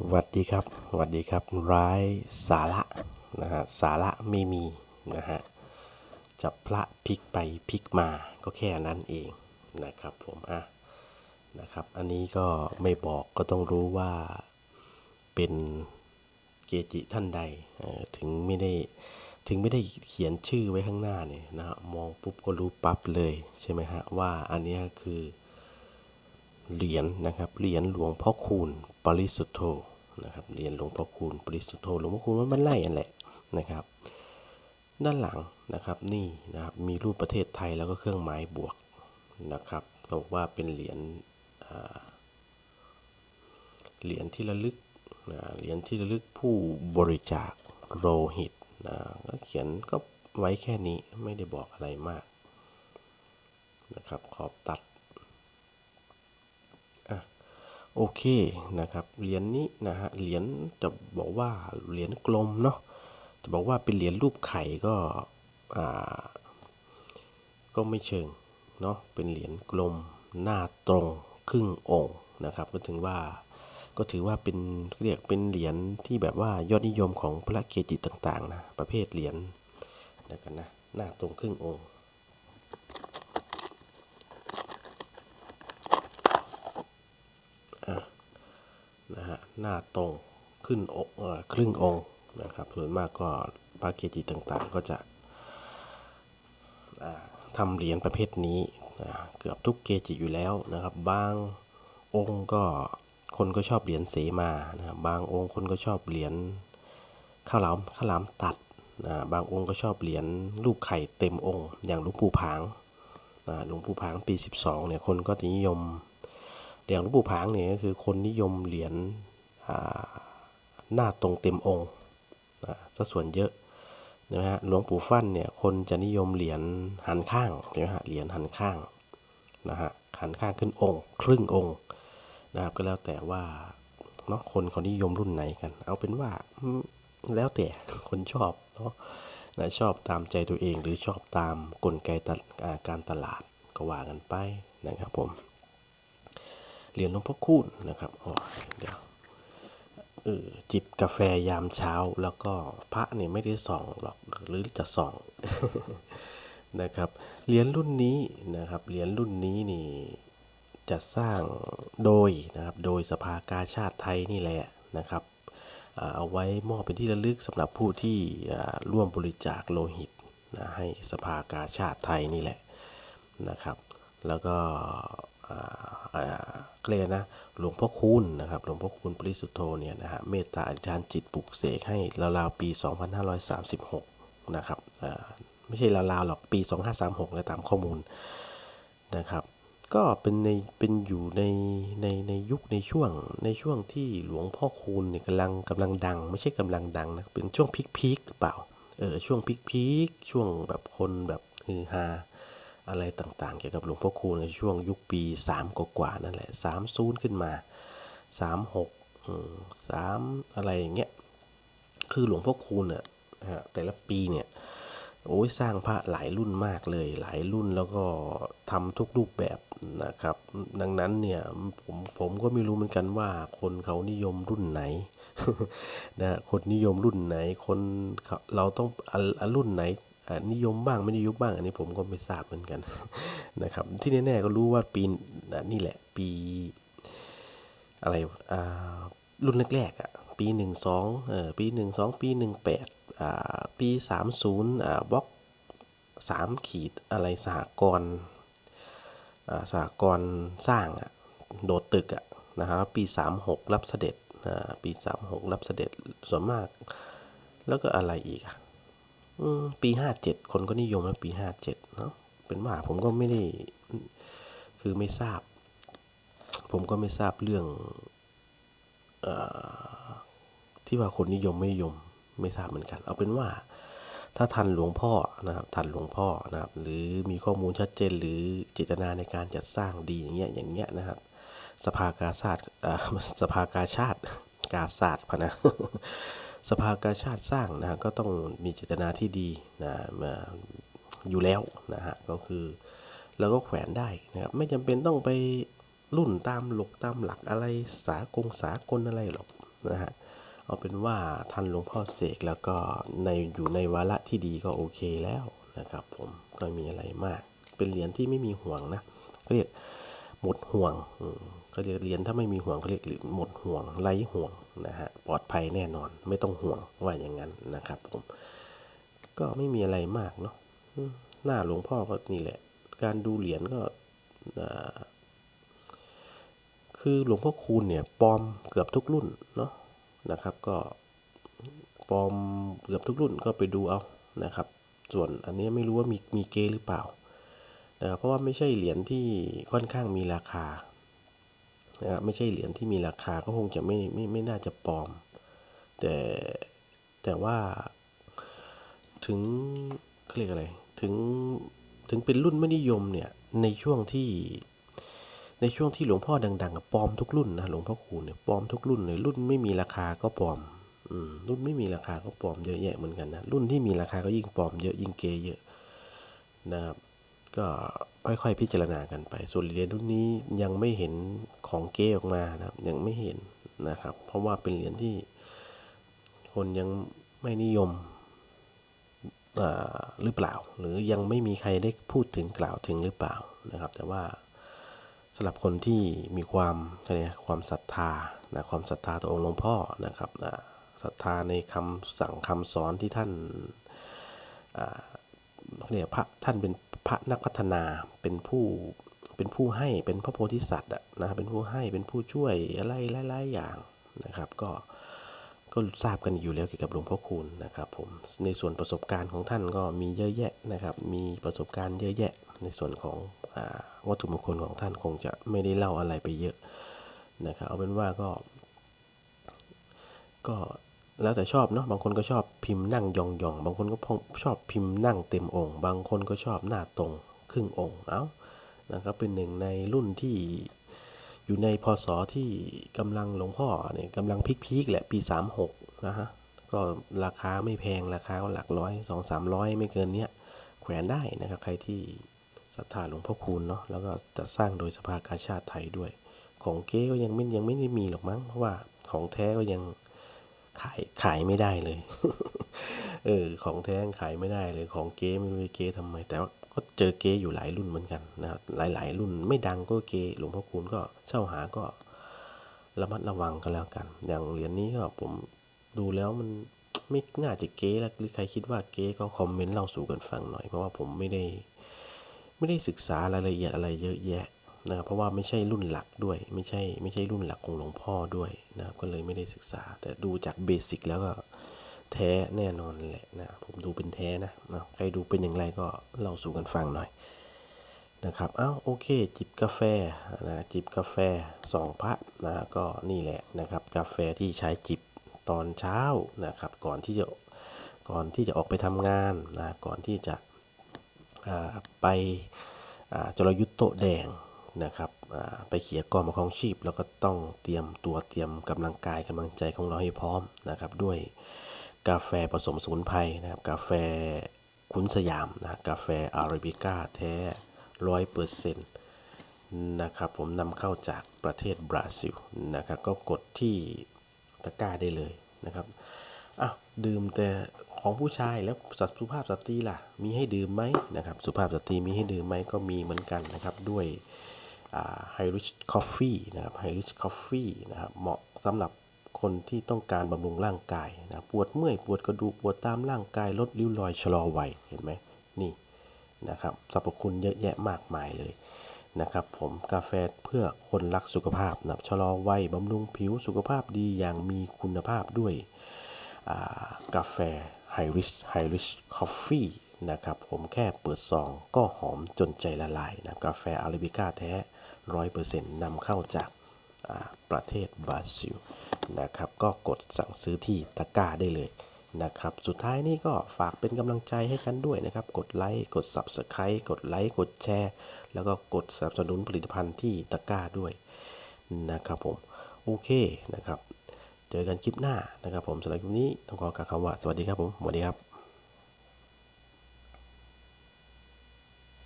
สวัสดีครับสวัสดีครับ ร้ายสาระนะฮะสาระไม่มีนะฮะจับพระพลิกไปพลิกมาก็แค่นั้นเองนะครับผมอะนะครับ อันนี้ก็ไม่บอกก็ต้องรู้ว่าเป็นเกจิท่านใดถึงไม่ได้ถึงไม่ได้เขียนชื่อไว้ข้างหน้าเนี่ยนะฮะมองปุ๊บก็รู้ปั๊บเลยใช่ไหมฮะว่าอันนี้คือ เหรียญนะครับเหรียญหลวงพ่อคูณปริสุทธโธนะครับเหรียญหลวงพ่อคูณปริสุทธโธหลวงพ่อคูณมันมันไล่อันแหละนะครับ ด้านหลังนะครับนี่นะครับมีรูปประเทศไทยแล้วก็เครื่องหมายบวกนะครับบอกว่าเป็นเหรียญเหรียญที่ระลึกนะเหรียญที่ระลึกผู้บริจาคโลหิตนะก็เขียนก็ไว้แค่นี้ไม่ได้บอกอะไรมากนะครับขอบตัด โอเคนะครับเหรียญนี้นะฮะเหรียญจะบอกว่าเหรียญกลมเนาะจะบอกว่าเป็นเหรียญรูปไข่ก็อ่าก็ไม่เชิงเนาะเป็นเหรียญกลมหน้าตรงครึ่งองค์นะครับ ก็ถึงว่าก็ถือว่าเป็นเรียกเป็นเหรียญที่แบบว่ายอดนิยมของพระเกจิต่างๆนะประเภทเหรียญเดียกันนะหน้าตรงครึ่งองค์ นะฮะ หน้าตรงขึ้นอกครึ่งองค์นะครับส่วนมากก็พระเกจิต่างๆ ก็จะอ่าทำเหรียญประเภทนี้นะเกือบทุกเกจิอยู่แล้วนะครับ บางองค์ก็คนก็ชอบเหรียญเสมานะครับบางองค์คนก็ชอบเหรียญข้าวหลามข้าวหลามตัดนะบางองค์ก็ชอบเหรียญรูปไข่เต็มองค์ อย่างหลวงปู่ผางนะหลวงปู่ผางปี 12เนี่ยคนก็จะนิยมเหรียญหลวงปู่ผางเนี่ยก็คือคนนิยมเหรียญ หน้าตรงเต็มองค์ซะส่วนเยอะนะฮะหลวงปู่ฟั่นเนี่ยคนจะนิยมเหรียญหันข้างใช่ไหมฮะเหรียญหันข้างนะฮะหันข้างขึ้นองค์ ครึ่งองค์นะครับก็แล้วแต่ว่าเนาะคนเขานิยมรุ่นไหนกัน เอาเป็นว่าแล้วแต่คนชอบเนาะนะชอบตามใจตัวเองหรือชอบตามกลไกตการตลาดก็ว่ากันไปนะครับผมเหรียญหลวงพ่อคูณนะครับอ๋อเดี๋ยว ออจิบกาแฟยามเช้าแล้วก็พระเนี่ยไม่ได้ส่องหรอกหรือจะส่องนะครับเหรียญรุ่นนี้นะครับเหรียญรุ่นนี้นี่จะสร้างโดยนะครับโดยสภากาชาติไทยนี่แหละนะครับเอาไว้มอบเป็นที่ระลึกสำหรับผู้ที่ร่วมบริจาคโลหิตนะให้สภากาชาติไทยนี่แหละนะครับ แล้วก็ เรียกนะหลวงพ่อคูณนะครับหลวงพ่อคูณปริสุทธโธเนี่ยนะฮะเมตตาอธิษฐานจิตปลุกเสกให้ราวๆปี 2536 นะครับไม่ใช่ราวๆหรอกปี 2536นะตามข้อมูลนะครับ ก็เป็นในเป็นอยู่ในในในยุคในช่วงในช่วงที่หลวงพ่อคูณเนี่ยกำลังกำลังดัง ไม่ใช่กำลังดังนะเป็นช่วงพีคๆหรือเปล่าเออช่วงพีคๆช่วงแบบคนแบบฮือฮา อะไรต่างๆ เกี่ยวกับหลวงพ่อคูณในช่วงยุคปี 3 กว่าๆนั่นแหละ3ศูนย์ขึ้นมา 36อืม3อะไรอย่างเงี้ยคือหลวงพ่อคูณเนี่ยฮะแต่ละปีเนี่ยโอ้ยสร้างพระหลายรุ่นมากเลย หลายรุ่นแล้วก็ทำทุกรูปแบบนะครับ ดังนั้นเนี่ยผมผมก็ไม่รู้เหมือนกันว่าคนเขานิยมรุ่นไหนนะคนนิยมรุ่นไหนคนเขาเราต้องอะอะรุ่นไหน นิยมบ้างไม่นิยมบ้าง อันนี้ผมก็ไม่ทราบเหมือนกันนะครับ ที่แน่ๆก็รู้ว่าปีนี่แหละปีอะไรรุ่นแรกๆอะปีหนึ่งสองเออปีหนึ่งสองปีหนึ่งแปดอ่าปีสามศูนย์อ่าบล็อกสามขีดอะไรสหกรณ์อ่าสหกรณ์สร้างอะโดดตึกอะนะครับปีสามหกรับเสด็จอ่าปีสามหกรับเสด็จส่วนมาก แล้วก็อะไรอีกอะ ปีห้าเจ็ดคนก็นิยมนะปีห้าเจ็ดเนาะเป็นว่าผมก็ไม่ได้คือไม่ทราบ ผมก็ไม่ทราบเรื่องอที่ว่าคนนิยมไม่นิยมไม่ทราบเหมือนกัน เอาเป็นว่าถ้าทันหลวงพ่อนะครับทันหลวงพ่อนะครับ หรือมีข้อมูลชัดเจนหรือเจตนาในการจัดสร้างดีอย่างเงี้ยอย่างเงี้ยนะครับ สภากาชาติอ่าสภากาชาติกาศาสตร์พะนะ สภากาชาติสร้างนะก็ต้องมีเจตนาที่ดีนะมาอยู่แล้วนะฮะก็คือเราก็แขวนได้นะครับไม่จำเป็นต้องไปรุ่นตามหลกตามหลักอะไรสากงสากลอะไรหรอกนะฮะเอาเป็นว่าท่านหลวงพ่อเสกแล้วก็ในอยู่ในวาระที่ดีก็โอเคแล้วนะครับ ผมก็มีอะไรมาก เป็นเหรียญที่ไม่มีห่วงนะเรียกหมดห่วง ก็เรียกเหรียญถ้าไม่มีห่วงเขาเรียกเหรียญหมดห่วงไร้ห่วงนะฮะปลอดภัยแน่นอนไม่ต้องห่วงว่าอย่างนั้นนะครับผมก็ไม่มีอะไรมากเนาะหน้าหลวงพ่อก็นี่แหละ การดูเหรียญก็คือหลวงพ่อคูณเนี่ยปลอมเกือบทุกรุ่นเนาะนะครับ ก็ปลอมเกือบทุกรุ่นก็ไปดูเอานะครับ ส่วนอันนี้ไม่รู้ว่ามีมีเกหรือเปล่านะเพราะว่าไม่ใช่เหรียญที่ค่อนข้างมีราคา นะครับไม่ใช่เหรียญที่มีราคาก็คงจะไม่ไม่ไม่น่าจะปลอม แต่แต่ว่าถึงเขาเรียกอะไรถึงถึงเป็นรุ่นไม่นิยมเนี่ยในช่วงที่ในช่วงที่หลวงพ่อดังๆปลอมทุกรุ่นนะหลวงพ่อคูณเนี่ยปลอมทุกรุ่นเลยรุ่นไม่มีราคาก็ปลอมอืมรุ่นไม่มีราคาก็ปลอมเยอะแยะเหมือนกันนะรุ่นที่มีราคาก็ยิ่งปลอมเยอะยิ่งเกเยอะนะครับ ก็ค่อยๆพิจารณากันไป ส่วนเหรียญรุ่นนี้ยังไม่เห็นของเก้ออกมานะครับ ยังไม่เห็นนะครับ เพราะว่าเป็นเหรียญที่คนยังไม่นิยมหรือเปล่า หรือยังไม่มีใครได้พูดถึงกล่าวถึงหรือเปล่านะครับ แต่ว่าสำหรับคนที่มีความอะไรความศรัทธานะความศรัทธาต่อองค์หลวงพ่อนะครับนะศรัทธาในคำสั่งคำสอนที่ท่านเรียกพระท่านเป็น พระนักพัฒนาเป็นผู้เป็นผู้ให้เป็นพระโพธิสัตว์อะนะเป็นผู้ให้เป็นผู้ช่วยอะไรหลายๆอย่างนะครับ ก็ก็ทราบกันอยู่แล้วเกี่ยวกับหลวงพ่อคูณนะครับผมในส่วนประสบการณ์ของท่านก็มีเยอะแยะนะครับ มีประสบการณ์เยอะแยะ ในส่วนของอวัตถุมงคลของท่านคงจะไม่ได้เล่าอะไรไปเยอะนะครับเอาเป็นว่าก็ก็ แล้วแต่ชอบเนาะบางคนก็ชอบพิมพ์นั่งยองๆบางคนก็ชอบพิมพ์นั่งเต็มองค์ บางคนก็ชอบหน้าตรงครึ่งองค์เอ้านะครับเป็นหนึ่งในรุ่นที่อยู่ในพศที่กำลังหลวงพ่อเนี่ยกำลังพีคๆแหละปี 36 นะฮะก็ราคาไม่แพงราคาก็หลักร้อยสองสามร้อยไม่เกินเนี้ยแขวนได้นะครับใครที่ศรัทธาหลวงพ่อคูณเนาะแล้วก็จะสร้างโดยสภากาชาติไทยด้วย ของเก๊ก็ยังไม่ยังไม่ได้มีหรอกมั้งเพราะว่าของแท้ก็ยัง ขายขายไม่ได้เลย เออ ของแท้งขายไม่ได้เลย ของเก๊ไม่รู้เก๊ทำไม แต่ว่าก็เจอเก๊อยู่หลายรุ่นเหมือนกันนะครับหลาย ๆ รุ่นไม่ดังก็เก๊หลวงพ่อคูณก็เช่าหาก็ระมัดระวังกันแล้วกัน อย่างเหรียญนี้ก็ผมดูแล้วมันไม่น่าจะเก๊แล้วหรือใครคิดว่าเก๊ก็คอมเมนต์เล่าสู่กันฟังหน่อย เพราะว่าผมไม่ได้ ไม่ได้ศึกษารายละเอียดอะไรเยอะแยะนะครับเพราะว่าไม่ใช่รุ่นหลักด้วย ไม่ใช่ไม่ใช่รุ่นหลักของหลวงพ่อด้วย นะครับก็เลยไม่ได้ศึกษา แต่ดูจากเบสิกแล้วก็แท้แน่นอนแหละนะผมดูเป็นแท้นะนะใครดูเป็นอย่างไรก็เล่าสู่กันฟังหน่อยนะครับอ้าวโอเค จิบกาแฟนะจิบกาแฟสองพระนะก็นี่แหละนะครับกาแฟที่ใช้จิบตอนเช้านะครับก่อนที่จะก่อนที่จะออกไปทำงานนะก่อนที่จะไปจรยุทธ์โตแดง นะครับไปเขี่ยกอมาของชีพ แล้วก็ต้องเตรียมตัวเตรียมกำลังกายกำลังใจของเราให้พร้อมนะครับ ด้วยกาแฟผสมสมุนไพรนะครับ กาแฟขุนสยามนะกาแฟอาราบิก้าแท้ร้อยเปอร์เซ็นต์นะครับผมนำเข้าจากประเทศบราซิลนะครับก็กดที่ตะกร้าได้เลยนะครับอะดื่มแต่ของผู้ชายแล้วสัตว์สุภาพสตรีล่ะ มีให้ดื่มไหมนะครับ สุภาพสตรีมีให้ดื่มไหมก็มีเหมือนกันนะครับด้วย ไฮริชคอฟฟี่นะครับไฮริชคอฟฟี่นะครับเหมาะสำหรับคนที่ต้องการบำรุงร่างกายนะปวดเมื่อย ปวดกระดูกปวดตามร่างกายลดริ้วรอยชะลอวัยเห็นไหมนี่นะครับสรรพคุณเยอะแยะมากมายเลยนะครับผมกาแฟเพื่อคนรักสุขภาพนะชะลอวัยบำรุงผิวสุขภาพดีอย่างมีคุณภาพด้วยกาแฟไฮริชไฮริชคอฟฟี่นะครับผมแค่เปิดซองก็หอมจนใจละลายนะกาแฟอาราบิก้าแท้ ร้อยเปอร์เซ็นต์นำเข้าจากประเทศบราซิลนะครับ ก็กดสั่งซื้อที่ตะกร้าได้เลยนะครับ สุดท้ายนี้ก็ฝากเป็นกำลังใจให้กันด้วยนะครับ กดไลค์ กด Subscribe กดไลค์ กดแชร์ แล้วก็กดสนับสนุนผลิตภัณฑ์ที่ตะกร้าด้วยนะครับผม โอเคนะครับ เจอกันคลิปหน้านะครับผมสำหรับคลิปนี้ต้องขอกล่าวคำว่าสวัสดีครับผมสวัสดีครับ